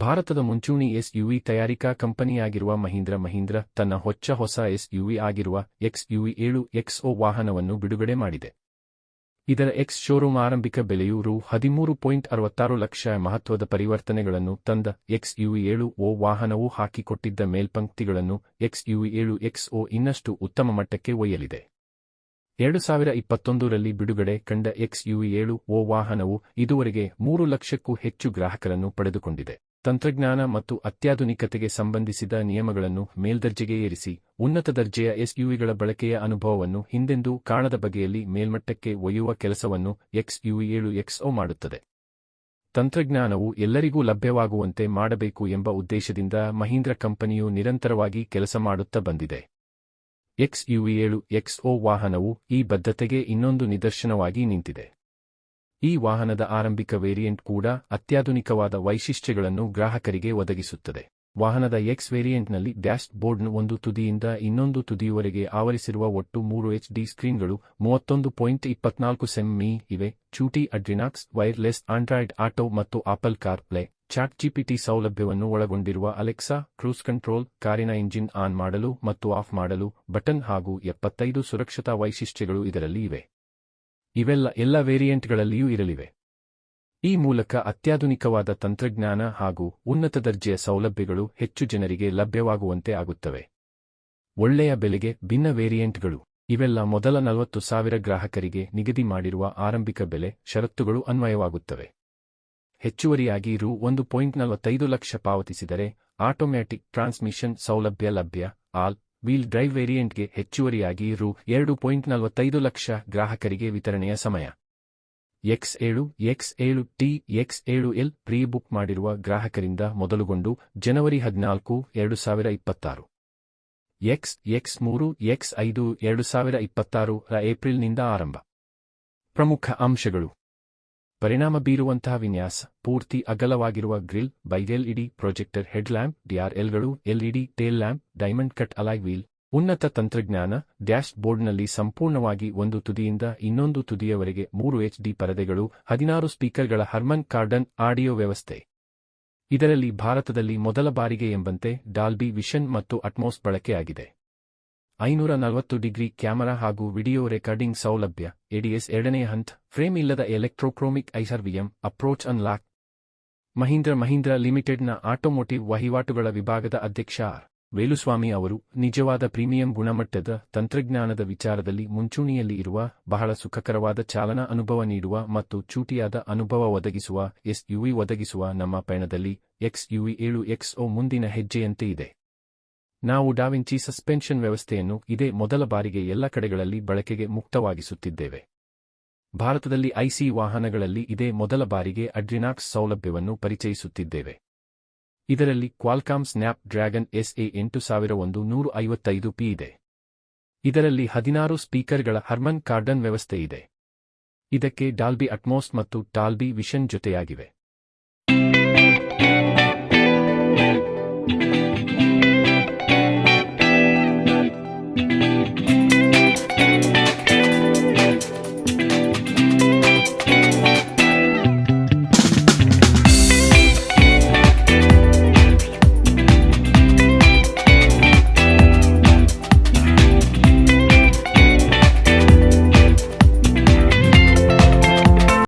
ಭಾರತದ ಮುಂಚೂಣಿ ಎಸ್ಯುವಿ ತಯಾರಿಕಾ ಕಂಪನಿಯಾಗಿರುವ ಮಹೀಂದ್ರ ಮಹೀಂದ್ರ ತನ್ನ ಹೊಚ್ಚ ಹೊಸ ಎಸ್ಯುವಿ ಆಗಿರುವ ಎಕ್ಸ್ಯುವಿ ಏಳು ಎಕ್ಸ್ಒ ವಾಹನವನ್ನು ಬಿಡುಗಡೆ ಮಾಡಿದೆ. ಇದರ ಎಕ್ಸ್ ಶೋರೂಮ್ ಆರಂಭಿಕ ಬೆಲೆಯು ರು ಹದಿಮೂರು ಪಾಯಿಂಟ್ ಅರವತ್ತಾರು ಲಕ್ಷ ಮಹತ್ವದ ಪರಿವರ್ತನೆಗಳನ್ನು ತಂದ ಎಕ್ಸ್ಯುವಿ ಏಳು ಒ ವಾಹನವು ಹಾಕಿಕೊಟ್ಟಿದ್ದ ಮೇಲ್ಪಂಕ್ತಿಗಳನ್ನು ಎಕ್ಸ್ಯುವಿ ಏಳು ಎಕ್ಸ್ಒ ಇನ್ನಷ್ಟು ಉತ್ತಮ ಮಟ್ಟಕ್ಕೆ ಒಯ್ಯಲಿದೆ. ಎರಡು ಸಾವಿರ ಇಪ್ಪತ್ತೊಂದರಲ್ಲಿ ಬಿಡುಗಡೆ ಕಂಡ ಎಕ್ಸ್ ಯು ಏಳು ಓ ವಾಹನವು ಇದುವರೆಗೆ ಮೂರು ಲಕ್ಷಕ್ಕೂ ಹೆಚ್ಚು ಗ್ರಾಹಕರನ್ನು ಪಡೆದುಕೊಂಡಿದೆ. ತಂತ್ರಜ್ಞಾನ ಮತ್ತು ಅತ್ಯಾಧುನಿಕತೆಗೆ ಸಂಬಂಧಿಸಿದ ನಿಯಮಗಳನ್ನು ಮೇಲ್ದರ್ಜೆಗೆ ಏರಿಸಿ, ಉನ್ನತ ದರ್ಜೆಯ ಎಸ್ಯುವಿಗಳ ಬಳಕೆಯ ಅನುಭವವನ್ನು ಹಿಂದೆಂದೂ ಕಾಣದ ಬಗೆಯಲ್ಲಿ ಮೇಲ್ಮಟ್ಟಕ್ಕೆ ಒಯ್ಯುವ ಕೆಲಸವನ್ನು ಎಕ್ಸ್ಯುವಿ ಏಳು ಎಕ್ಸ್ಒ ಮಾಡುತ್ತದೆ. ತಂತ್ರಜ್ಞಾನವು ಎಲ್ಲರಿಗೂ ಲಭ್ಯವಾಗುವಂತೆ ಮಾಡಬೇಕು ಎಂಬ ಉದ್ದೇಶದಿಂದ ಮಹೀಂದ್ರ ಕಂಪನಿಯು ನಿರಂತರವಾಗಿ ಕೆಲಸ ಮಾಡುತ್ತಾ ಬಂದಿದೆ. ಎಕ್ಸ್ಯುವಿ ಏಳು ಎಕ್ಸ್ಒ ವಾಹನವು ಈ ಬದ್ಧತೆಗೆ ಇನ್ನೊಂದು ನಿದರ್ಶನವಾಗಿ ನಿಂತಿದೆ. ಈ ವಾಹನದ ಆರಂಭಿಕ ವೇರಿಯಂಟ್ ಕೂಡ ಅತ್ಯಾಧುನಿಕವಾದ ವೈಶಿಷ್ಟ್ಯಗಳನ್ನು ಗ್ರಾಹಕರಿಗೆ ಒದಗಿಸುತ್ತದೆ. ವಾಹನದ ಎಕ್ಸ್ ವೇರಿಯಂಟ್ನಲ್ಲಿ ಡ್ಯಾಶ್ ಬೋರ್ಡ್ನ ಒಂದು ತುದಿಯಿಂದ ಇನ್ನೊಂದು ತುದಿಯವರೆಗೆ ಆವರಿಸಿರುವ ಒಟ್ಟು ಮೂರು ಎಚ್ ಡಿ ಸ್ಕ್ರೀನ್ಗಳು ಮೂವತ್ತೊಂದು ಪಾಯಿಂಟ್ ಇಪ್ಪತ್ನಾಲ್ಕು ಸೆಮ್ಮಿ ಇವೆ. ಚೂಟಿ ಅಡ್ರಿನಾಕ್ಸ್, ವೈರ್ಲೆಸ್, ಆಂಡ್ರಾಯ್ಡ್ ಆಟೋ ಮತ್ತು Apple CarPlay. ChatGPT ಸೌಲಭ್ಯವನ್ನು ಒಳಗೊಂಡಿರುವ ಅಲೆಕ್ಸಾ ಕ್ರೂಸ್ ಕಂಟ್ರೋಲ್ ಕಾರಿನ ಇಂಜಿನ್ ಆನ್ ಮಾಡಲು ಮತ್ತು ಆಫ್ ಮಾಡಲು ಬಟನ್ ಹಾಗೂ ಎಪ್ಪತ್ತೈದು ಸುರಕ್ಷತಾ ವೈಶಿಷ್ಟ್ಯಗಳು ಇದರಲ್ಲಿ ಇವೆ. ಇವೆಲ್ಲ ಎಲ್ಲ ವೇರಿಯಂಟ್ಗಳಲ್ಲಿಯೂ ಇರಲಿವೆ. ಈ ಮೂಲಕ ಅತ್ಯಾಧುನಿಕವಾದ ತಂತ್ರಜ್ಞಾನ ಹಾಗೂ ಉನ್ನತ ದರ್ಜೆಯ ಸೌಲಭ್ಯಗಳು ಹೆಚ್ಚು ಜನರಿಗೆ ಲಭ್ಯವಾಗುವಂತೆ ಆಗುತ್ತವೆ. ಒಳ್ಳೆಯ ಬೆಲೆಗೆ ಭಿನ್ನ ವೇರಿಯಂಟ್ಗಳು. ಇವೆಲ್ಲ ಮೊದಲ ನಲವತ್ತು ಸಾವಿರ ಗ್ರಾಹಕರಿಗೆ ನಿಗದಿ ಮಾಡಿರುವ ಆರಂಭಿಕ ಬೆಲೆ, ಷರತ್ತುಗಳು ಅನ್ವಯವಾಗುತ್ತವೆ. ಹೆಚ್ಚುವರಿಯಾಗಿ ರು ಒಂದು ಪಾಯಿಂಟ್ ನಲವತ್ತೈದು ಲಕ್ಷ ಪಾವತಿಸಿದರೆ ಆಟೋಮ್ಯಾಟಿಕ್ ಟ್ರಾನ್ಸ್ಮಿಷನ್ ಸೌಲಭ್ಯ ಲಭ್ಯ. ಆಲ್ ವೀಲ್ ಡ್ರೈವ್ ವೇರಿಯಂಟ್ಗೆ ಹೆಚ್ಚುವರಿಯಾಗಿ ರು ಎರಡು ಪಾಯಿಂಟ್ ನಲವತ್ತೈದು ಲಕ್ಷ ಗ್ರಾಹಕರಿಗೆ ವಿತರಣೆಯ ಸಮಯ. ಎಕ್ಸ್ ಏಳು ಎಕ್ಸ್ ಏಳು ಟಿ, ಎಕ್ಸ್ ಏಳು ಎಲ್ ಪ್ರೀ ಬುಕ್ ಮಾಡಿರುವ ಗ್ರಾಹಕರಿಂದ ಮೊದಲುಗೊಂಡು ಜನವರಿ ಹದಿನಾಲ್ಕು, ಎರಡು ಸಾವಿರ ಇಪ್ಪತ್ತಾರು. ಎಕ್ಸ್ ಎಕ್ಸ್ ಮೂರು, ಎಕ್ಸ್ ಐದು, ಎರಡು ಸಾವಿರ ಇಪ್ಪತ್ತಾರು ರ ಏಪ್ರಿಲ್ನಿಂದ ಆರಂಭ. ಪ್ರಮುಖ ಅಂಶಗಳು. ಪರಿಣಾಮ ಬೀರುವಂತಹ ವಿನ್ಯಾಸ, ಪೂರ್ತಿ ಅಗಲವಾಗಿರುವ ಗ್ರಿಲ್ ಬೈಎಲ್ಇಡಿ ಇಡಿ projector, headlamp ಡಿಆರ್ಎಲ್ಗಳು LED tail lamp, diamond cut alloy wheel, ಉನ್ನತ ತಂತ್ರಜ್ಞಾನ, ಡ್ಯಾಶ್ ಬೋರ್ಡ್ನಲ್ಲಿ ಸಂಪೂರ್ಣವಾಗಿ ಒಂದು ತುದಿಯಿಂದ ಇನ್ನೊಂದು ತುದಿಯವರೆಗೆ ಮೂರು ಎಚ್ ಡಿ ಪರದೆಗಳು, ಹದಿನಾರು ಸ್ಪೀಕರ್ಗಳ ಹರ್ಮನ್ ಕಾರ್ಡನ್ ಆಡಿಯೋ ವ್ಯವಸ್ಥೆ. ಇದರಲ್ಲಿ ಭಾರತದಲ್ಲಿ ಮೊದಲ ಬಾರಿಗೆ ಎಂಬಂತೆ ಡಾಲ್ಬಿ ವಿಷನ್ ಮತ್ತು ಅಟ್ಮೋಸ್ ಬಳಕೆಯಾಗಿದೆ. ಐನೂರ ನಲವತ್ತು ಡಿಗ್ರಿ ಕ್ಯಾಮೆರಾ ಹಾಗೂ ವಿಡಿಯೋ ರೆಕಾರ್ಡಿಂಗ್ ಸೌಲಭ್ಯ, ಎಡಿಎಸ್ ಎರಡನೇ ಹಂತ, ಫ್ರೇಮ್ ಇಲ್ಲದ electrochromic IRVM, approach unlock. Mahindra Mahindra ಲಿಮಿಟೆಡ್ನ ಆಟೋಮೋಟಿವ್ ವಹಿವಾಟುಗಳ ವಿಭಾಗದ ಅಧ್ಯಕ್ಷ ಆರ್. ವೇಲುಸ್ವಾಮಿ ಅವರು, ನಿಜವಾದ ಪ್ರೀಮಿಯಂ ಗುಣಮಟ್ಟದ ತಂತ್ರಜ್ಞಾನದ ವಿಚಾರದಲ್ಲಿ ಮುಂಚೂಣಿಯಲ್ಲಿ ಇರುವ ಬಹಳ ಸುಖಕರವಾದ ಚಾಲನಾ ಅನುಭವ ನೀಡುವ ಮತ್ತು ಚೂಟಿಯಾದ ಅನುಭವ ಒದಗಿಸುವ, ಎಸ್ಯುವಿ ಒದಗಿಸುವ ನಮ್ಮ ಪಯಣದಲ್ಲಿ, ಎಕ್ಸ್ಯುವಿ ಏಳು ಎಕ್ಸ್ಒ ಮುಂದಿನ ಹೆಜ್ಜೆಯಂತೆ ಇದೆ. ನಾವು ಡಾವಿಂಚಿ ಸಸ್ಪೆನ್ಷನ್ ವ್ಯವಸ್ಥೆಯನ್ನು ಇದೇ ಮೊದಲ ಬಾರಿಗೆ ಎಲ್ಲ ಕಡೆಗಳಲ್ಲಿ ಬಳಕೆಗೆ ಮುಕ್ತವಾಗಿಸುತ್ತಿದ್ದೇವೆ. ಭಾರತದಲ್ಲಿ ಐಸಿ ವಾಹನಗಳಲ್ಲಿ ಇದೇ ಮೊದಲ ಬಾರಿಗೆ ಅಡ್ರಿನಾಕ್ಸ್ ಸೌಲಭ್ಯವನ್ನು ಪರಿಚಯಿಸುತ್ತಿದ್ದೇವೆ. ಇದರಲ್ಲಿ ಕ್ವಾಲ್ಕಾಮ್ ಸ್ನ್ಯಾಪ್ ಡ್ರ್ಯಾಗನ್ ಎಸ್ಎ ಎಂಟು ಸಾವಿರ ಒಂದು ನೂರು ಐವತ್ತೈದು ಪಿ ಇದೆ. ಇದರಲ್ಲಿ ಹದಿನಾರು ಸ್ಪೀಕರ್ಗಳ ಹರ್ಮನ್ ಕಾರ್ಡನ್ ವ್ಯವಸ್ಥೆ ಇದೆ. ಇದಕ್ಕೆ ಡಾಲ್ಬಿ ಅಟ್ಮೋಸ್ ಮತ್ತು ಟಾಲ್ಬಿ ವಿಷನ್ ಜೊತೆಯಾಗಿವೆ.